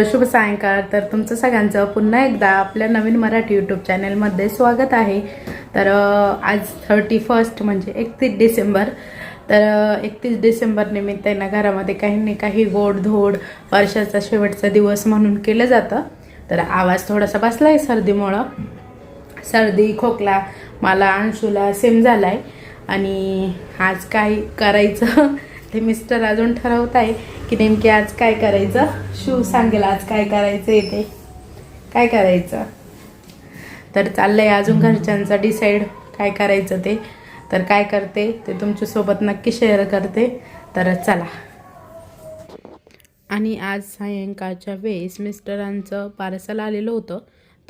तर शुभ सायंकाळ. तर तुमचं सगळ्यांचं पुन्हा एकदा आपल्या नवीन मराठी यूट्यूब चॅनलमध्ये स्वागत आहे. तर आज थर्टी फर्स्ट म्हणजे एकतीस डिसेंबर. तर एकतीस डिसेंबर निमित्त आहे ना घरामध्ये काही नाही काही गोडधोड वर्षाचा शेवटचा दिवस म्हणून केलं जातं. तर आवाज थोडासा बसला आहे सर्दीमुळं. सर्दी खोकला मला अंशूला सेम झाला आहे आणि आज काही करायचं ते मिस्टर अजून ठरवत आहे की नेमकी आज काय करायचं? शिव सांगेल आज काय करायचं आहे ते काय करायचं? तर चाललंय अजून घरच्यांचं डिसाईड काय करायचं ते. तर काय करते ते तुमच्यासोबत नक्की शेअर करते. तर चला. आणि आज सायंकाळच्या वेळेस मिस्टरांचं पार्सल आलेलं होतं.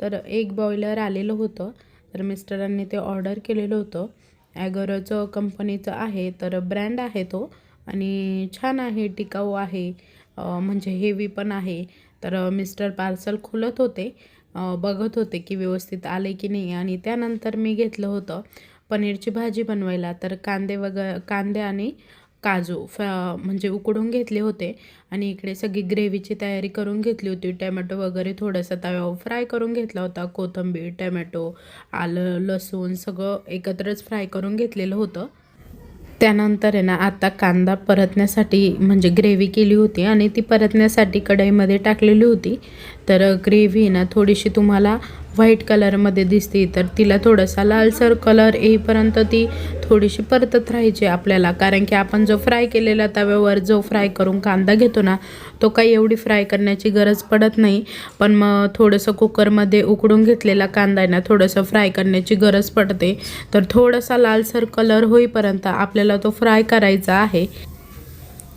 तर एक बॉयलर आलेलं होतं. तर मिस्टरांनी ते ऑर्डर केलेलं होतं. ॲगरोचं कंपनीचं आहे. तर ब्रँड आहे तो. आणि छान आहे टिकाऊ आहे म्हणजे हेवी पण आहे. तर मिस्टर पार्सल खोलत होते. बघत होते की व्यवस्थित आले की नाही. आणि त्यानंतर मी घेतलं होतं पनीरची भाजी बनवायला. तर कांदे वग कांदे आणि काजू फ म्हणजे उकडून घेतले होते. आणि इकडे सगळी ग्रेव्हीची तयारी करून घेतली होती. टॅमॅटो वगैरे थोडंसं तव्यावर फ्राय करून घेतला होता. कोथिंबीर टॅमॅटो आलं लसूण सगळं एकत्रच फ्राय करून घेतलेलं होतं. त्यानंतर आहे ना आता कांदा परतण्यासाठी म्हणजे ग्रेव्ही केली होती आणि ती परतण्यासाठी कढईमध्ये टाकलेली होती. तर ग्रेव्ही ना थोडीशी तुम्हाला व्हाईट कलरमध्ये दिसते. तर तिला थोडासा लालसर कलर येईपर्यंत ती थोडीशी परतत राहायची आपल्याला. कारण की आपण जो फ्राय केलेला तव्यावर जो फ्राय करून कांदा घेतो ना तो काही एवढी फ्राय करण्याची गरज पडत नाही. पण मग थोडंसं कुकरमध्ये उकडून घेतलेला कांदा आहे ना थोडंसं फ्राय करण्याची गरज पडते. तर थोडासा लालसर कलर होईपर्यंत आपल्याला तो फ्राय करायचा आहे.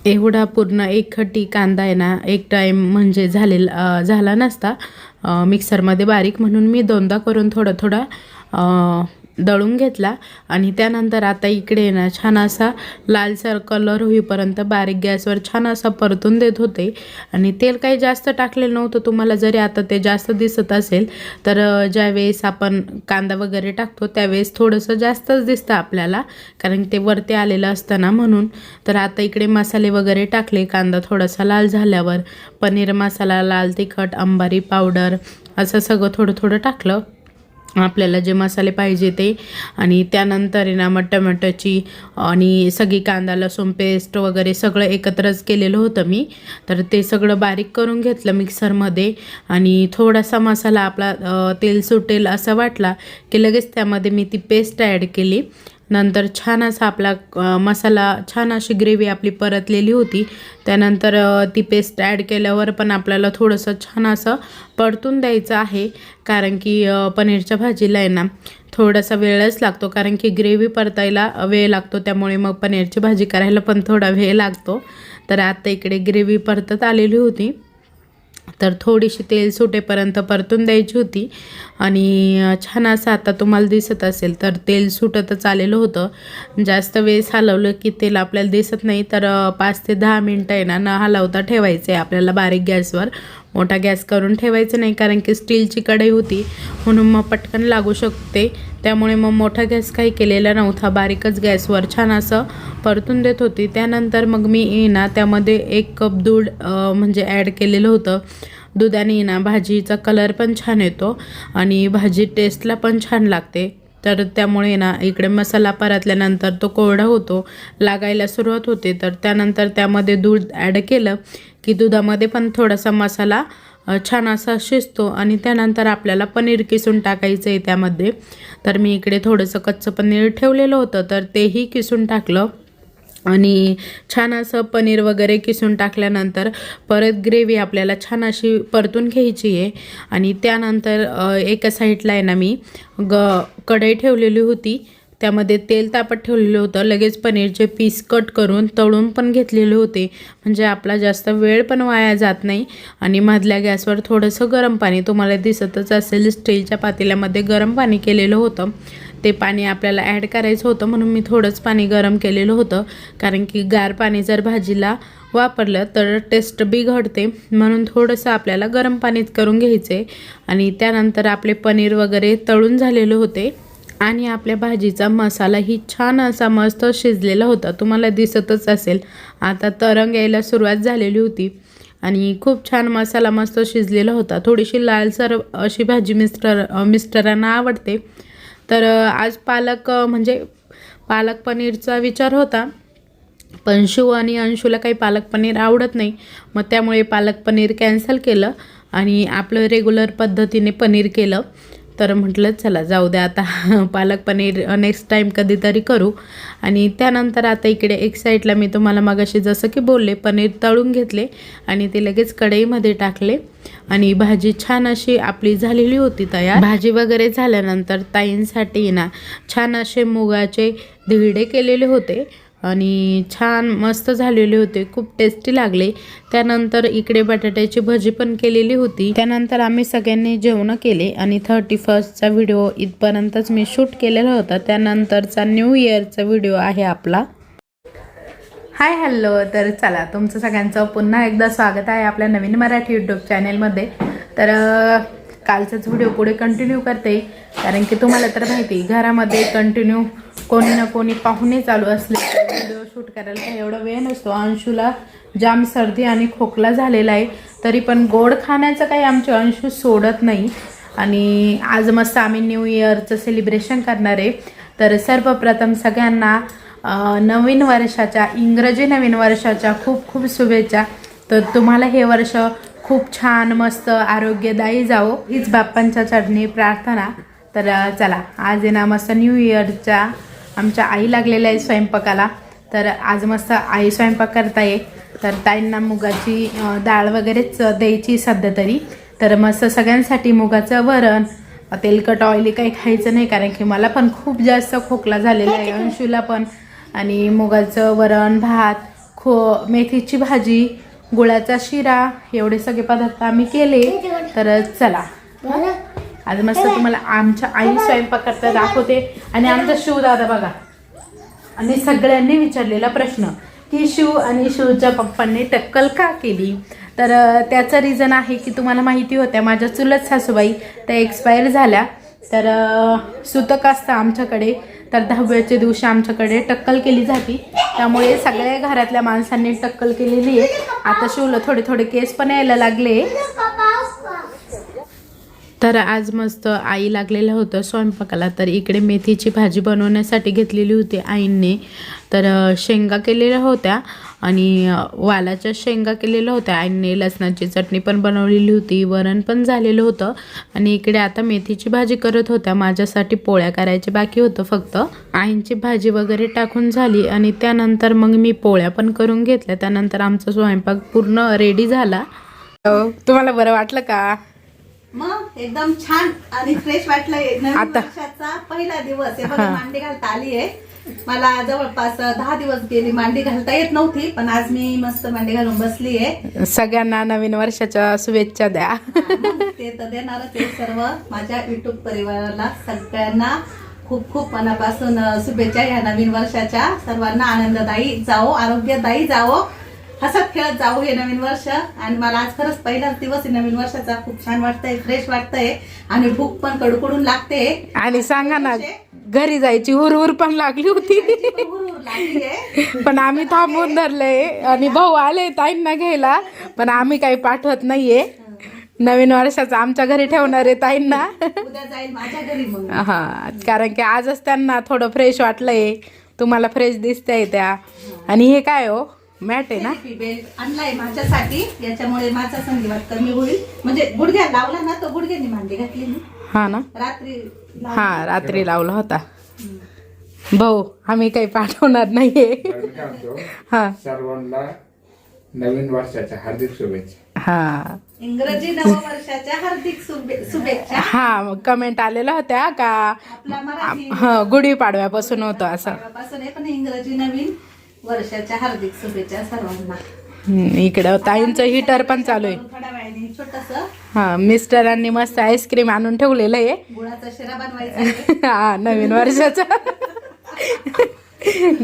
एवढा पूर्ण एक खट्टी कांदा आहे ना एक टाईम म्हणजे झालेला झाला नसता. मिक्सरमध्ये बारीक म्हणून मी दोनदा करून थोडा थोडा दळून घेतला आणि त्यानंतर आता इकडे ना छान असा लालसर कलर होईपर्यंत बारीक गॅसवर छान असा परतून देत होते. आणि तेल काही जास्त टाकलेलं नव्हतं. तुम्हाला जरी आता ते जास्त दिसत असेल तर ज्यावेळेस आपण कांदा वगैरे टाकतो त्यावेळेस थोडंसं जास्तच दिसतं आपल्याला कारण ते वरती आलेलं असतं ना म्हणून. तर आता इकडे मसाले वगैरे टाकले कांदा थोडासा लाल झाल्यावर. पनीर मसाला लाल तिखट अंबारी पावडर असं सगळं थोडं थोडं टाकलं. आपल्याला जे मसाले पाहिजे ते. आणि त्यानंतर आहे ना मग टमॅटोची आणि सगळी कांदा लसूण पेस्ट वगैरे सगळं एकत्रच केलेलं होतं मी. तर ते सगळं बारीक करून घेतलं मिक्सरमध्ये. आणि थोडासा मसाला आपला तेल सुटेल असं वाटला की लगेच त्यामध्ये मी ती पेस्ट ॲड केली. नंतर छान असा आपला मसाला छान अशी ग्रेव्ही आपली परतलेली होती. त्यानंतर ती पेस्ट ॲड केल्यावर पण आपल्याला थोडंसं छान असं परतून द्यायचं आहे. कारण की पनीरच्या भाजीला आहे ना थोडासा वेळच लागतो. कारण की ग्रेव्ही परतायला वेळ लागतो. त्यामुळे मग पनीरची भाजी करायला पण थोडा वेळ लागतो. तर आता इकडे ग्रेव्ही परतत आलेली होती. तर थोडीशी तेल सुटेपर्यंत परतून द्यायची होती. आणि छान असं आता तुम्हाला दिसत असेल तर तेल सुटतच आलेलं होतं. जास्त वेळेस हलवलं की तेल आपल्याला दिसत नाही. तर पाच ते दहा मिनटं आहे ना न हलवता ठेवायचं आहे आपल्याला बारीक गॅसवर. मोठा गॅस करून ठेवायचं नाही कारण की स्टीलची कढई होती म्हणून मग पटकन लागू शकते. त्यामुळे मग मोठा गॅस काही केलेला नव्हता. बारीकच गॅसवर छान असं परतून देत होती. त्यानंतर मग मी ये ना त्यामध्ये एक कप दूध म्हणजे ॲड केलेलं होतं. दुधाने ना भाजीचा कलर पण छान येतो आणि भाजी टेस्टला पण छान लागते. तर त्यामुळे ना इकडे मसाला परतल्यानंतर तो कोरडा होतो लागायला सुरुवात होते. तर त्यानंतर त्यामध्ये दूध ॲड केलं. की दुधामध्ये पण थोडासा मसाला छान असा शिजतो आणि त्यानंतर आपल्याला पनीर किसून टाकायचं आहे त्यामध्ये. तर मी इकडे थोडंसं कच्चं पनीर ठेवलेलं होतं तर तेही किसून टाकलं. आणि छान असं पनीर वगैरे किसून टाकल्यानंतर परत ग्रेव्ही आपल्याला छान अशी परतून घ्यायची आहे. आणि त्यानंतर एका साईडला आहे ना मी ग कढई ठेवलेली होती. त्यामध्ये तेल तापत ठेवलेलं होतं. लगेच पनीरचे पीस कट करून तळून पण घेतलेले होते. म्हणजे आपला जास्त वेळ पण वाया जात नाही. आणि मधल्या गॅसवर थोडंसं गरम पाणी तुम्हाला दिसतच असेल. स्टीलच्या पातेल्यामध्ये गरम पाणी केलेलं होतं. ते पाणी आपल्याला ॲड करायचं होतं. म्हणून मी थोडंच पाणी गरम केलेलं होतं. कारण की गार पाणी जर भाजीला वापरलं तर टेस्ट बिघडते म्हणून थोडंसं आपल्याला गरम पाणीच करून घ्यायचे आणि त्यानंतर आपले पनीर वगैरे तळून झालेले होते. आणि आपल्या भाजीचा मसालाही छान असा मस्त शिजलेला होता. तुम्हाला दिसतच असेल. आता तरंग यायला सुरुवात झालेली होती. आणि खूप छान मसाला मस्त शिजलेला होता. थोडीशी लालसर अशी भाजी मिस्टर मिस्टरांना आवडते. तर आज पालक म्हणजे पालक पनीरचा विचार होता. पण शिव आणि अंशूला काही पालक पनीर आवडत नाही. मग त्यामुळे पालक पनीर कॅन्सल केलं. आणि आपलं रेग्युलर पद्धतीने पनीर केलं. तर म्हटलं चला जाऊ द्या आता. पालक पनीर नेक्स्ट टाईम कधीतरी करू. आणि त्यानंतर आता इकडे एक साईडला मी तुम्हाला मगाशी जसं की बोलले पनीर तळून घेतले आणि ते लगेच कढईमध्ये टाकले. आणि भाजी छान अशी आपली झालेली होती तयार. भाजी वगैरे झाल्यानंतर ताईंसाठी ना छान असे मुगाचे धिरडे केलेले होते. आणि छान मस्त झालेले होते खूप टेस्टी लागले. त्यानंतर इकडे बटाट्याची भजी पण केलेली होती. त्यानंतर आम्ही सगळ्यांनी जेवणं केले आणि थर्टी फर्स्टचा व्हिडिओ इथपर्यंतच मी शूट केलेला होता. त्यानंतरचा न्यू इयरचा व्हिडिओ आहे आपला. हाय हॅलो तर चला तुमचं सगळ्यांचं पुन्हा एकदा स्वागत आहे आपल्या नवीन मराठी यूट्यूब चॅनेलमध्ये तर कालचाच व्हिडिओ पुढे कंटिन्यू करते. कारण की तुम्हाला तर माहिती घरामध्ये कंटिन्यू कोणी ना कोणी पाहुणे चालू असले व्हिडिओ शूट करायला काही एवढा वेळ नसतो. अंशूला जाम सर्दी आणि खोकला झालेला आहे. तरी पण गोड खाण्याचं काही आमचे अंशू सोडत नाही. आणि आज मस्त आम्ही न्यू इयरचं सेलिब्रेशन करणार आहे. तर सर्वप्रथम सगळ्यांना नवीन वर्षाच्या इंग्रजी नवीन वर्षाच्या खूप खूप शुभेच्छा. तर तुम्हाला हे वर्ष खूप छान मस्त आरोग्यदायी जावो. हीच बाप्पांच्या चढणी प्रार्थना. तर चला आज येणार ना मस्त न्यू इयरच्या आमच्या आई लागलेल्या आहे स्वयंपाकाला. तर आज मस्त आई स्वयंपाक करताय तर ताईंना मुगाची डाळ वगैरेच द्यायची सध्या तरी. तर मस्त सगळ्यांसाठी मुगाचं वरण तेलकट ऑइली काही खायचं नाही कारण की मला पण खूप जास्त खोकला झालेला आहे अंशूला पण. आणि मुगाचं वरण भात खो मेथीची भाजी गुळाचा शिरा एवढे सगळे पदार्थ आम्ही केले. तर चला. आज मस्त तुम्हाला आमच्या आई स्वयंपाक करता दाखवते. आणि आमचा शिवदादा बघा. आणि सगळ्यांनी विचारलेला प्रश्न की शिव आणि शिवच्या पप्पांनी टक्कल का केली? तर त्याचं रिझन आहे की तुम्हाला माहिती होत्या माझ्या चुलत सासूबाई त्या एक्सपायर झाल्या. तर सुतक असतं आमच्याकडे. तर दहाव्याच्या दिवशी आमच्याकडे टक्कल केली जाते. त्यामुळे सगळ्या घरातल्या माणसांनी टक्कल केलेली आहे. आता शिवला थोडे थोडे केस पण यायला लागले. तर आज मस्त आई लागलेलं होतं स्वयंपाकाला. तर इकडे मेथीची भाजी बनवण्यासाठी घेतलेली होती आईंनी. तर शेंगा केलेल्या होत्या आणि वालाच्या शेंगा केलेल्या होत्या. आईंनी लसणाची चटणी पण बनवलेली होती वरण पण झालेलं होतं. आणि इकडे आता मेथीची भाजी करत होत्या. माझ्यासाठी पोळ्या करायचे बाकी होतं फक्त. आईंची भाजी वगैरे टाकून झाली आणि त्यानंतर मग मी पोळ्या पण करून घेतल्या. त्यानंतर आमचा स्वयंपाक पूर्ण रेडी झाला. हो. तुम्हाला बरं वाटलं का? मग एकदम छान आणि फ्रेश आता- वर्षाचा पहिला दिवस. बघा मांडी घालता आली आहे. मला जवळपास दहा दिवस गेली मांडी घालता येत नव्हती पण आज मी मस्त मांडी घालून बसली आहे. सगळ्यांना नवीन वर्षाच्या शुभेच्छा द्या. ते तर देणारच आहे सर्व. माझ्या युट्यूब परिवाराला सगळ्यांना खूप खूप मनापासून शुभेच्छा या नवीन वर्षाच्या. सर्वांना आनंददायी जावो आरोग्यदायी जावो. हसत खेळत जावो हे नवीन वर्ष. आणि मला आज खरंच पहिलाच दिवस आहे नवीन वर्षाचा. खूप छान वाटतंय फ्रेश वाटतंय. आणि भूक पण कडकडून लागते. आणि सांगा ना घरी जायची हुरहुर पण लागली होती. पण आम्ही थांबून धरलंय. आणि भाऊ आले ताईंना घ्यायला. पण आम्ही काही पाठवत नाहीये. नवीन वर्षाचं आमच्या घरी ठेवणार आहे ताईंना. हा कारण की आजच त्यांना थोडं फ्रेश वाटलंय. तुम्हाला फ्रेश दिसतंय त्या. आणि हे काय हो? मॅट आहे ना? आणलाय माझ्यासाठी. याच्यामुळे माझा संधिवात कमी होईल. म्हणजे गुडघ्या लावला ना तो गुडघ्यानी मांडी घातली हा ना? रात्री. हा रात्री लावला होता. भाऊ आम्ही काही पाठवणार नाहीये. हा. सर्वांना नवीन वर्षाच्या हार्दिक शुभेच्छा. हा. इंग्रजी नववर्षाच्या हार्दिक शुभे- शुभेच्छा. हा कमेंट आलेल्या होत्या का? आपला मराठी. हा गुढीपाडव्यापासून होतं असं. पण इंग्रजी नवीन. वर्षाच्या हार्दिक शुभेच्छा सर्वांना. इकडं ताईंचं हिटर पण चालू आहे. थोड्या वेळाने छोटस. हा मिस्टरांनी मस्त आईस्क्रीम आणून ठेवलेलं आहे. गुळाचा शिरा बनवायचा आहे. हा नवीन वर्षाचा.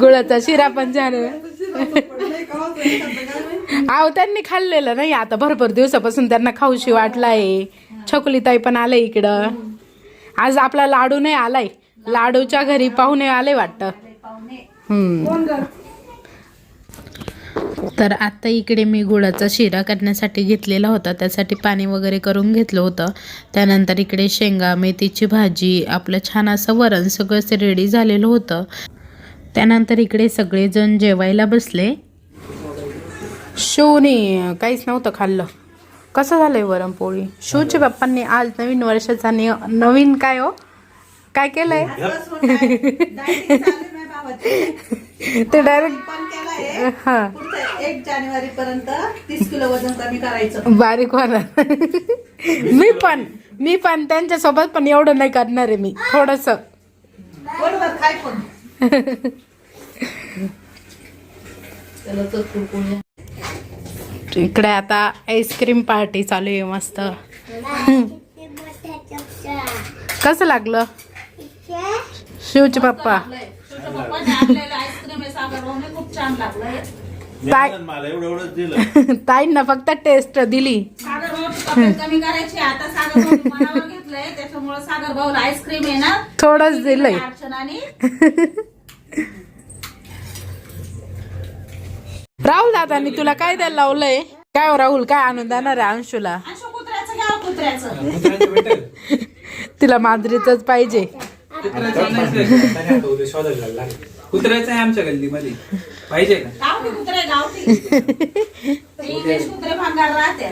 गुळाचा शिरा पण छान आहे. अहो त्यांनी खाल्लेलं नाही आता भरपूर दिवसापासून त्यांना खाऊशी वाटलाय छकुली ताई पण आले इकडं. आज आपला लाडू नाही आलाय. लाडूच्या घरी पाहुणे आले वाटतं. पाहुणे. हम्म. तर आता इकडे मी गुळाचा शिरा करण्यासाठी घेतलेला होता. त्यासाठी पाणी वगैरे करून घेतलं होतं. त्यानंतर इकडे शेंगा मेथीची भाजी आपलं छान असं वरण सगळंच रेडी झालेलं होतं. त्यानंतर इकडे सगळेजण जेवायला बसले. शिवने काहीच नव्हतं खाल्लं. कसं झालंय वरणपोळी शिवच्या बाप्पांनी आज नवीन वर्षाचा नि नवीन काय हो? काय केलंय. ते डायरेक्ट हा. एक जानेवारी पर्यंत तीस किलो वजन कमी करायचं. बारीक होणार. मी पण मी पण त्यांच्यासोबत पण एवढं नाही करणार आहे मी थोडस. बरोबर खाय पण. चला तर कुरकुऱ्या. इकडे आता आईस्क्रीम पार्टी चालू आहे मस्त. कसं लागलं? शिवचे पप्पा. आईस्क्रीम खूप छान लागलंय. ताई मला एवढं एवढंच दिलं. ताईंना फक्त टेस्ट दिली. सागर भाऊची तब्येत कमी करायची आता सागर भाऊ मनावर घेतलंय त्याच्यामुळे सागर भाऊला आईस्क्रीम आहे ना थोडंच दिलंय. अर्चनाने राहुल दादानी तुला काय द्यायला लावलंय? काय हो राहुल काय आणून देणार आहे अंशूला? अंशू कुत्र्याचं घ्या हो, कुत्र्याचं तिला मांजरीचंच पाहिजे. कुत्र्याचं आहे आमच्या गल्लीमध्ये. पाहिजे का? गावठी कुत्रे गावठी. ते इंग्लिश कुत्रे भांगार राहते.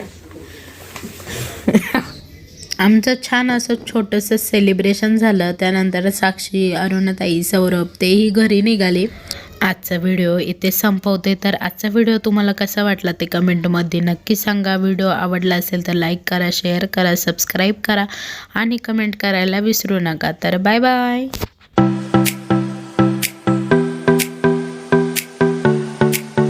आमचं छान असं छोटंसं सेलिब्रेशन झालं. त्यानंतर साक्षी अरुणाताई सौरभ तेही घरी निघाले. आजचा व्हिडिओ इथे संपवते. तर आजचा व्हिडिओ तुम्हाला कसा वाटला ते कमेंटमध्ये नक्की सांगा. व्हिडिओ आवडला असेल तर लाईक करा शेअर करा सबस्क्राईब करा आणि कमेंट करायला विसरू नका. तर बाय बाय